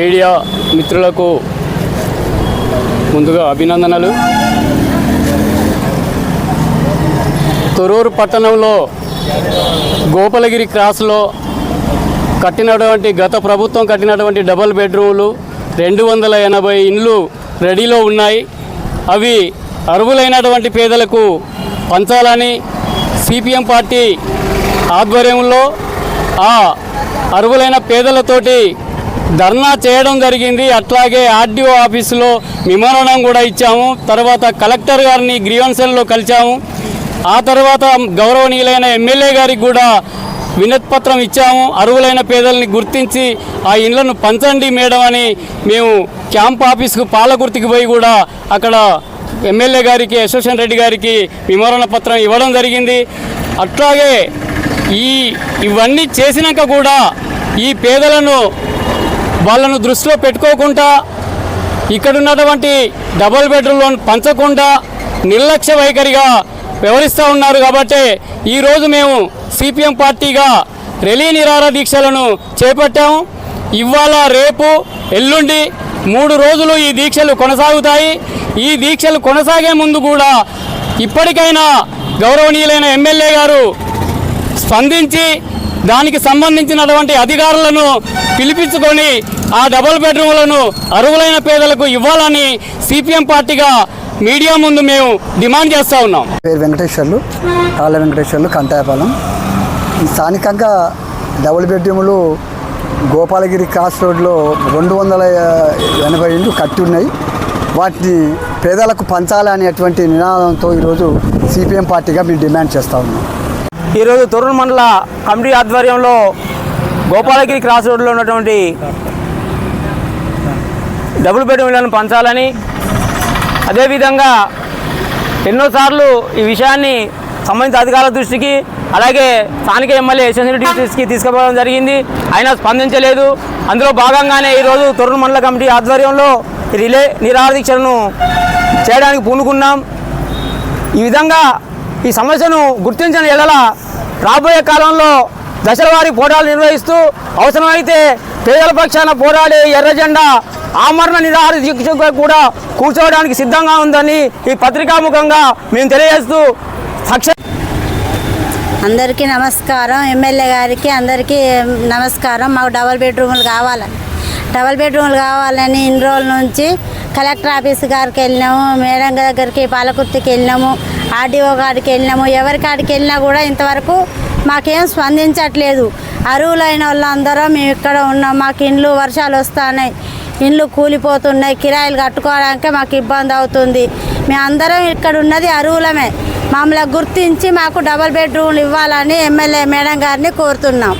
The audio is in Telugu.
మీడియా మిత్రులకు ముందుగా అభినందనలు. తొరూరు పట్టణంలో గోపాలగిరి క్రాస్లో కట్టినటువంటి గత ప్రభుత్వం కట్టినటువంటి డబల్ బెడ్రూములు రెండు వందల ఎనభై ఇండ్లు రెడీలో ఉన్నాయి. అవి అర్హులైనటువంటి పేదలకు పంచాలని సిపిఎం పార్టీ ఆధ్వర్యంలో ఆ అర్హులైన పేదలతోటి ధర్నా చేయడం జరిగింది. అట్లాగే ఆర్డీఓ ఆఫీసులో విమరణం కూడా ఇచ్చాము. తర్వాత కలెక్టర్ గారిని గ్రీవెన్సెల్లో కలిసాము ఆ తర్వాత గౌరవనీయులైన ఎమ్మెల్యే గారికి కూడా వినతిపత్రం ఇచ్చాము. అరువులైన పేదల్ని గుర్తించి ఆ ఇండ్లను పంచండి మేడం అని మేము క్యాంప్ ఆఫీస్కు పాలకుర్తికి పోయి కూడా అక్కడ ఎమ్మెల్యే గారికి యశ్వశన్ రెడ్డి గారికి విమరణ పత్రం ఇవ్వడం జరిగింది. అట్లాగే ఈ ఇవన్నీ చేసినాక కూడా ఈ పేదలను వాళ్ళను దృష్టిలో పెట్టుకోకుండా ఇక్కడ ఉన్నటువంటి డబుల్ బెడ్రూమ్ పంచకుండా నిర్లక్ష్య వైఖరిగా వ్యవహరిస్తూ ఉన్నారు కాబట్టి ఈరోజు మేము సిపిఎం పార్టీగా రెలీ నిరార దీక్షలను చేపట్టాము. ఇవాళ రేపు ఎల్లుండి మూడు రోజులు ఈ దీక్షలు కొనసాగుతాయి. ఈ దీక్షలు కొనసాగే ముందు కూడా ఇప్పటికైనా గౌరవనీయులైన ఎమ్మెల్యే గారు స్పందించి దానికి సంబంధించినటువంటి అధికారులను పిలిపించుకొని ఆ డబుల్ బెడ్రూమ్లను అర్హులైన పేదలకు ఇవ్వాలని సిపిఎం పార్టీగా మీడియా ముందు మేము డిమాండ్ చేస్తూ ఉన్నాం. పేరు వెంకటేశ్వర్లు కాళ్ళ వెంకటేశ్వర్లు కంటాయపాలెం. ఈ స్థానికంగా డబుల్ బెడ్రూములు గోపాలగిరి క్రాస్ రోడ్లో రెండు వందల ఎనభై ఇండ్లు కట్టి ఉన్నాయి. వాటిని పేదలకు పంచాలనేటువంటి నినాదంతో ఈరోజు సిపిఎం పార్టీగా మేము డిమాండ్ చేస్తూ ఉన్నాం. ఈరోజు తొరూరు మండల కమిటీ ఆధ్వర్యంలో గోపాలగిరి క్రాస్ రోడ్లో ఉన్నటువంటి డబుల్ బెడ్రూమ్ ఇళ్ళను పంచాలని. అదేవిధంగా ఎన్నోసార్లు ఈ విషయాన్ని సంబంధిత అధికారుల దృష్టికి అలాగే స్థానిక ఎమ్మెల్యే యశ్వంత్ దృష్టికి తీసుకుపోవడం జరిగింది. అయినా స్పందించలేదు. అందులో భాగంగానే ఈరోజు తొరూరు మండల కమిటీ ఆధ్వర్యంలో రిలే నిరాదీక్షలను చేయడానికి పూనుకున్నాం. ఈ విధంగా ఈ సమస్యను గుర్తించిన ఎడల రాబోయే కాలంలో దశల వారి పోరాటాలు నిర్వహిస్తూ అవసరమైతే పేదల పక్షాన పోరాడే ఎర్రజెండా ఆమరణ నిరాహార దీక్షకు కూడా కూర్చోవడానికి సిద్ధంగా ఉందని ఈ పత్రికాముఖంగా మేము తెలియజేస్తూ సక్ష అందరికీ నమస్కారం. ఎమ్మెల్యే గారికి అందరికీ నమస్కారం. మాకు డబల్ బెడ్రూములు కావాలని. డబల్ బెడ్రూమ్లు కావాలని ఇన్ని రోజుల నుంచి కలెక్టర్ ఆఫీస్ గారికి వెళ్ళినాము మేడం దగ్గరికి పాలకుర్తికి వెళ్ళినాము ఆర్డీఓ కాడికి వెళ్ళినాము. ఎవరి కాడికి వెళ్ళినా కూడా ఇంతవరకు మాకేం స్పందించట్లేదు. అరువులైన వాళ్ళందరూ మేము ఇక్కడ ఉన్నాం. మాకు ఇండ్లు వర్షాలు వస్తున్నాయి. ఇండ్లు కూలిపోతున్నాయి. కిరాయిలు కట్టుకోవడానికే మాకు ఇబ్బంది అవుతుంది. మేమందరం ఇక్కడ ఉన్నది అరువులమే. మమ్మల్ని గుర్తించి మాకు డబల్ బెడ్రూమ్లు ఇవ్వాలని ఎమ్మెల్యే మేడం గారిని కోరుతున్నాం.